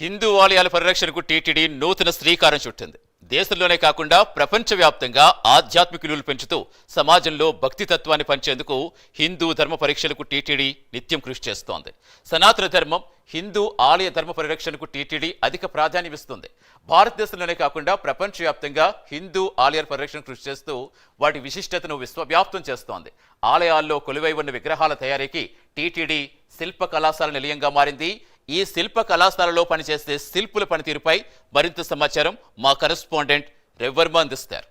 హిందూ ఆలయాల పరిరక్షణకు టీటీడీ నూతన శ్రీకారం చుట్టింది. దేశంలోనే కాకుండా ప్రపంచవ్యాప్తంగా ఆధ్యాత్మిక విలువలు పెంచుతూ సమాజంలో భక్తి తత్వాన్ని పంచేందుకు హిందూ ధర్మ పరీక్షలకు టీటీడీ నిత్యం కృషి చేస్తోంది. సనాతన ధర్మం హిందూ ఆలయ ధర్మ పరిరక్షణకు టీటీడీ అధిక ప్రాధాన్యమిస్తుంది భారతదేశంలోనే కాకుండా ప్రపంచవ్యాప్తంగా హిందూ ఆలయాల పరిరక్షణ కృషి చేస్తూ వాటి విశిష్టతను విశ్వవ్యాప్తం చేస్తోంది. ఆలయాల్లో కొలువై ఉన్న విగ్రహాల తయారీకి టీటీడీ శిల్ప కళాశాల నిలయంగా మారింది. ఈ శిల్ప కళాశాలలో పనిచేసే శిల్పుల పనితీరుపై మరింత సమాచారం మా కరెస్పాండెంట్ రెవర్మ అందిస్తారు.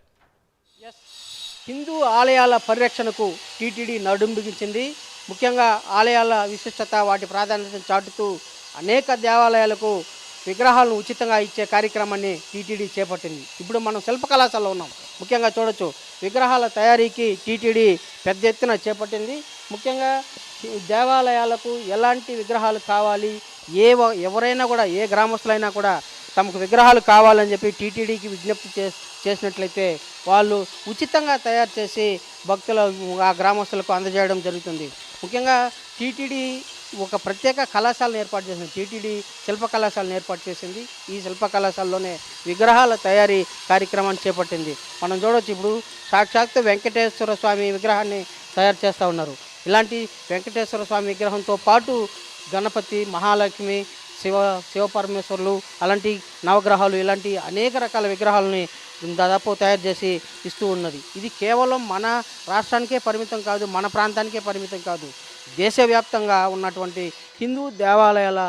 హిందూ ఆలయాల పరిరక్షణకు టీటీడీ నడుం బిగించింది. ముఖ్యంగా ఆలయాల విశిష్టత వాటి ప్రాధాన్యతను చాటుతూ అనేక దేవాలయాలకు విగ్రహాలను ఉచితంగా ఇచ్చే కార్యక్రమాన్ని టీటీడీ చేపట్టింది. ఇప్పుడు మనం శిల్ప కళాశాలలో ఉన్నాం. ముఖ్యంగా చూడొచ్చు విగ్రహాల తయారీకి టీటీడీ పెద్ద ఎత్తున చేపట్టింది. ముఖ్యంగా దేవాలయాలకు ఎలాంటి విగ్రహాలు కావాలి ఏ ఎవరైనా కూడా ఏ గ్రామస్తులైనా కూడా తమకు విగ్రహాలు కావాలని చెప్పి టీటీడీకి విజ్ఞప్తి చే చేసినట్లయితే వాళ్ళు ఉచితంగా తయారు చేసి భక్తుల ఆ గ్రామస్తులకు అందజేయడం జరుగుతుంది. ముఖ్యంగా టీటీడీ ఒక ప్రత్యేక కళాశాలను ఏర్పాటు చేసింది. టీటీడీ శిల్ప కళాశాలను ఏర్పాటు చేసింది. ఈ శిల్ప కళాశాలలోనే విగ్రహాల తయారీ కార్యక్రమాన్ని చేపట్టింది. మనం చూడవచ్చు ఇప్పుడు సాక్షాత్తు వెంకటేశ్వర స్వామి విగ్రహాన్ని తయారు చేస్తూ ఉన్నారు. ఇలాంటి వెంకటేశ్వర స్వామి విగ్రహంతో పాటు గణపతి మహాలక్ష్మి శివ శివపరమేశ్వరులు అలాంటి నవగ్రహాలు ఇలాంటి అనేక రకాల విగ్రహాలని దాదాపు తయారు చేసి ఇస్తూ ఉన్నది. ఇది కేవలం మన రాష్ట్రానికే పరిమితం కాదు మన ప్రాంతానికే పరిమితం కాదు. దేశవ్యాప్తంగా ఉన్నటువంటి హిందూ దేవాలయాల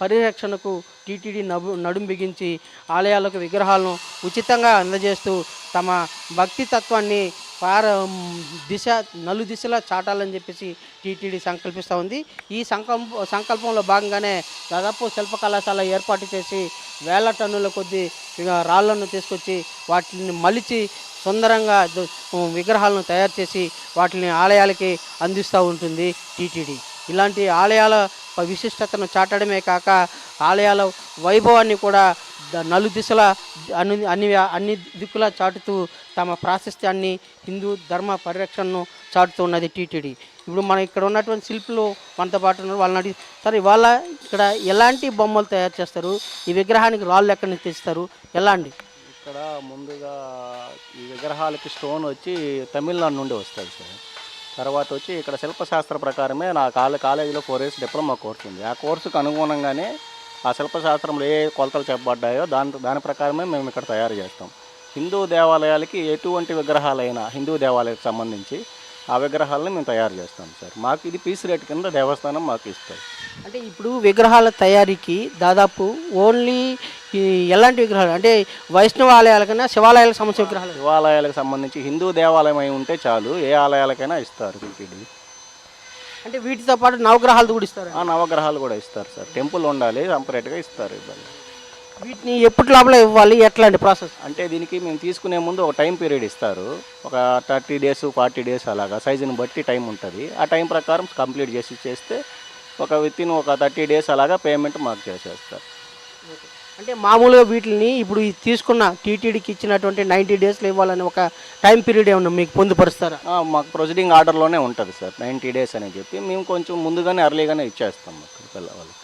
పరిరక్షణకు టీటీడీ నడు నడుం బిగించి ఆలయాలకు విగ్రహాలను ఉచితంగా అందజేస్తూ తమ భక్తి తత్వాన్ని పార దిశ నలు దిశలా చాటాలని చెప్పేసి టీటీడీ సంకల్పిస్తూ ఉంది. ఈ సంకల్ప సంకల్పంలో భాగంగానే దాదాపు శిల్ప కళాశాల ఏర్పాటు చేసి వేల టన్నుల కొద్దీ రాళ్ళను తీసుకొచ్చి వాటిని మలిచి సుందరంగా విగ్రహాలను తయారు చేసి వాటిని ఆలయాలకి అందిస్తూ ఉంటుంది టీటీడీ. ఇలాంటి ఆలయాల విశిష్టతను చాటడమే కాక ఆలయాల వైభవాన్ని కూడా నలు దిశల అన్ని అన్ని అన్ని దిక్కులా చాటుతూ తమ ప్రాశస్త్యాన్ని హిందూ ధర్మ పరిరక్షణను చాటుతూ ఉన్నది టీటీడీ. ఇప్పుడు మన ఇక్కడ ఉన్నటువంటి శిల్పులు మనతో పాటు ఉన్నారు వాళ్ళని అడిగి సరే ఇవాళ ఇక్కడ ఎలాంటి బొమ్మలు తయారు చేస్తారు? ఈ విగ్రహానికి రాళ్ళు ఎక్కడి నుంచి తెస్తారు? ఎలాంటి? ఇక్కడ ముందుగా ఈ విగ్రహాలకి స్టోన్ వచ్చి తమిళనాడు నుండి వస్తుంది సార్. తర్వాత వచ్చి ఇక్కడ శిల్పశాస్త్ర ప్రకారమే నా కాలే కాలేజీలో ఫోర్ ఇయర్స్ డిప్లొమా కోర్స్ ఉంది. ఆ కోర్సుకు అనుగుణంగానే ఆ శిల్పశాస్త్రంలో ఏ కొలతలు చెప్పబడ్డాయో దాని దాని ప్రకారమే మేము ఇక్కడ తయారు చేస్తాం. హిందూ దేవాలయాలకి ఎటువంటి విగ్రహాలైనా హిందూ దేవాలయాలకు సంబంధించి ఆ విగ్రహాలను మేము తయారు చేస్తాం సార్. మాకు ఇది పీస్ రేట్ కింద దేవస్థానం మాకు ఇస్తుంది అంటే ఇప్పుడు విగ్రహాల తయారీకి దాదాపు ఓన్లీ ఈ ఎలాంటి విగ్రహాలు? అంటే వైష్ణవ ఆలయాలకైనా శివాలయాలకు సంబంధించిన విగ్రహాలు? శివాలయాలకు సంబంధించి హిందూ దేవాలయం అయి ఉంటే చాలు ఏ ఆలయాలకైనా ఇస్తారు. టీటీడీ అంటే వీటితో పాటు నవగ్రహాలు కూడా ఇస్తారు. ఆ నవగ్రహాలు కూడా ఇస్తారు సార్. టెంపుల్ ఉండాలి సపరేట్గా ఇస్తారు ఇవ్వాలి వీటిని ఎప్పటి లోపల ఇవ్వాలి? ఎట్లా అండి ప్రాసెస్? అంటే దీనికి మేము తీసుకునే ముందు ఒక టైం పీరియడ్ ఇస్తారు. ఒక థర్టీ డేస్ ఫార్టీ డేస్ అలాగా. సైజుని బట్టి టైం ఉంటుంది. ఆ టైం ప్రకారం కంప్లీట్ చేసి చేస్తే ఒక విత్ ఇన్ ఒక థర్టీ డేస్ అలాగా పేమెంట్ మాకు చేసేస్తారు. అంటే మామూలుగా వీటిని ఇప్పుడు తీసుకున్న టీటీడీకి ఇచ్చినటువంటి నైంటీ డేస్లో ఇవ్వాలని ఒక టైం పీరియడ్ ఏమన్నా మీకు పొందుపరుస్తారా? మాకు ప్రొసీడింగ్ ఆర్డర్లోనే ఉంటుంది సార్ నైంటీ డేస్ అని చెప్పి. మేము కొంచెం ముందుగానే అర్లీగానే ఇచ్చేస్తాం వాళ్ళకి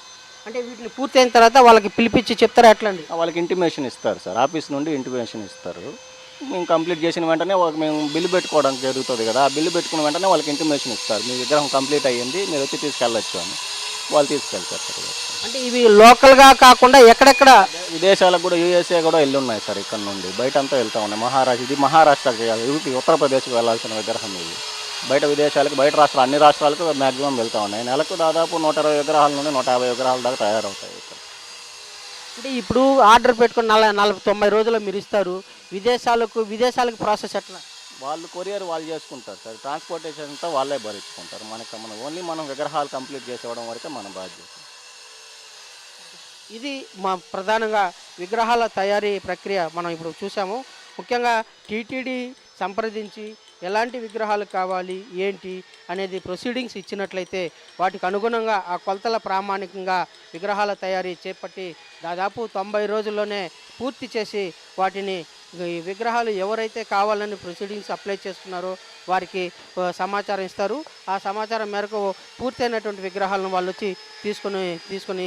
అంటే వీటిని పూర్తయిన తర్వాత వాళ్ళకి పిలిపించి చెప్తారా ఎట్లా అండి ఆ, వాళ్ళకి ఇంటిమేషన్ ఇస్తారు సార్ ఆఫీస్ నుండి ఇంటిమేషన్ ఇస్తారు. మేము కంప్లీట్ చేసిన వెంటనే వాళ్ళకి మేము బిల్లు పెట్టుకోవడానికి జరుగుతుంది కదా ఆ బిల్లు పెట్టుకున్న వెంటనే వాళ్ళకి ఇంటిమేషన్ ఇస్తారు. మీ విగ్రహం కంప్లీట్ అయ్యింది మీరు వచ్చి తీసుకెళ్ళచ్చు అని. వాళ్ళు తీసుకెళ్తారు సార్ అంటే ఇవి లోకల్గా కాకుండా ఎక్కడెక్కడ? విదేశాలకు కూడా యూఎస్ఏ కూడా వెళ్ళి ఉన్నాయి సార్ ఇక్కడ నుండి. బయట అంతా వెళ్తా ఉన్నాయి. మహారాష్ట్ర ఇది మహారాష్ట్రకి చేయాలి యూపీ ఉత్తరప్రదేశ్కి వెళ్ళాల్సిన విగ్రహం ఇది. బయట విదేశాలకు బయట రాష్ట్రాలు అన్ని రాష్ట్రాలకు మ్యాక్సిమం వెళ్తా ఉన్నాయి. నెలకు దాదాపు నూట ఇరవై విగ్రహాల నుండి నూట యాభై విగ్రహాల దాకా తయారవుతాయి ఇక్కడ. అంటే ఇప్పుడు ఆర్డర్ పెట్టుకుని నలభై నలభై తొంభై రోజుల్లో మీరు ఇస్తారు. విదేశాలకు విదేశాలకు ప్రాసెస్ ఎట్లా? వాళ్ళు కొరియర్ వాళ్ళు చేసుకుంటారు సార్. ట్రాన్స్పోర్టేషన్ అంతా వాళ్ళే భరించుకుంటారు. మనకి మనం ఓన్లీ మనం విగ్రహాలు కంప్లీట్ చేసేవడం వరకే మన బాధ్యత. ఇది మా ప్రధానంగా విగ్రహాల తయారీ ప్రక్రియ మనం ఇప్పుడు చూసాము. ముఖ్యంగా టీటీడీ సంప్రదించి ఎలాంటి విగ్రహాలు కావాలి ఏంటి అనేది ప్రొసీడింగ్స్ ఇచ్చినట్లయితే వాటికి అనుగుణంగా ఆ కొలతల ప్రామాణికంగా విగ్రహాల తయారీ చేపట్టి దాదాపు తొంభై రోజుల్లోనే పూర్తి చేసి వాటిని ఈ విగ్రహాలు ఎవరైతే కావాలని ప్రొసీడింగ్స్ అప్లై చేసుకున్నారో వారికి సమాచారం ఇస్తారు. ఆ సమాచారం మేరకు పూర్తయినటువంటి విగ్రహాలను వాళ్ళు వచ్చి తీసుకొని తీసుకొని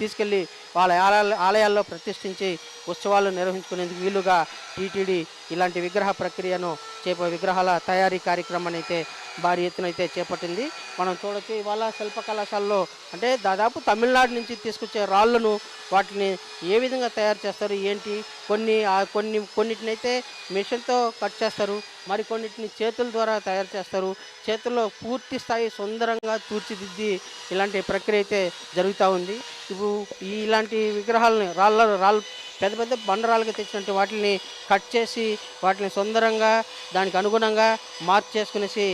తీసుకెళ్ళి వాళ్ళ ఆలయాల ఆలయాల్లో ప్రతిష్ఠించి ఉత్సవాలు నిర్వహించుకునేందుకు వీలుగా టీటీడీ ఇలాంటి విగ్రహ ప్రక్రియను చేప విగ్రహాల తయారీ కార్యక్రమాన్ని అయితే భారీ ఎత్తున అయితే చేపట్టింది. మనం చూడొచ్చు ఇవాళ శిల్ప కళాశాలలో అంటే దాదాపు తమిళనాడు నుంచి తీసుకొచ్చే రాళ్ళను వాటిని ఏ విధంగా తయారు చేస్తారు ఏంటి కొన్ని కొన్ని కొన్ని కొన్నిటినైతే మిషన్తో కట్ చేస్తారు మరి కొన్నిటిని చేతుల ద్వారా తయారు చేస్తారు. చేతుల్లో పూర్తి స్థాయి సుందరంగా తీర్చిదిద్ది ఇలాంటి ప్రక్రియ అయితే జరుగుతూ ఉంది. ఇప్పుడు ఈ ఇలాంటి విగ్రహాలని రాళ్ళ రాళ్ళు పెద్ద పెద్ద బండరాలుగా తెచ్చినట్టు వాటిని కట్ చేసి వాటిని సుందరంగా దానికి అనుగుణంగా మార్పు చేసుకునేసి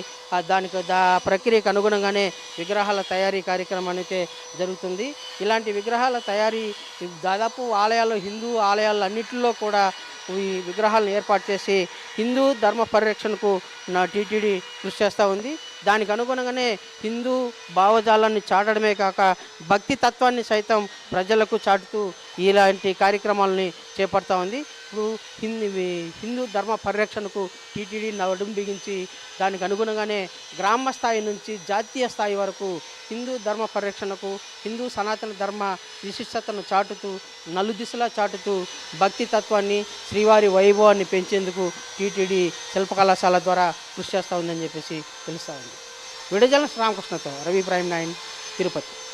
దానికి దా ప్రక్రియకు అనుగుణంగానే విగ్రహాల తయారీ కార్యక్రమం అనేది జరుగుతుంది. ఇలాంటి విగ్రహాల తయారీ దాదాపు ఆలయాల్లో హిందూ ఆలయాల్లో అన్నింటిలో కూడా ఈ విగ్రహాలను ఏర్పాటు చేసి హిందూ ధర్మ పరిరక్షణకు నా టీటీడీ కృషి చేస్తూ ఉంది. దానికి అనుగుణంగానే హిందూ భావజాలాన్ని చాటడమే కాక భక్తి తత్వాన్ని సైతం ప్రజలకు చాటుతూ ఇలాంటి కార్యక్రమాలని చేపడతా ఉంది. ఇప్పుడు హిందీ హిందూ ధర్మ పరిరక్షణకు టీటీడీ నడుం బిగించి దానికి అనుగుణంగానే గ్రామ స్థాయి నుంచి జాతీయ స్థాయి వరకు హిందూ ధర్మ పరిరక్షణకు హిందూ సనాతన ధర్మ విశిష్టతను చాటుతూ నలుదిశలా చాటుతూ భక్తి తత్వాన్ని శ్రీవారి వైభవాన్ని పెంచేందుకు టీటీడీ శిల్పకళాశాల ద్వారా కృషి చేస్తూ ఉందని చెప్పేసి తెలుస్తూ ఉంది. విడజల శ్రీరామకృష్ణతో రవి ప్రైమ్ నైన్ తిరుపతి.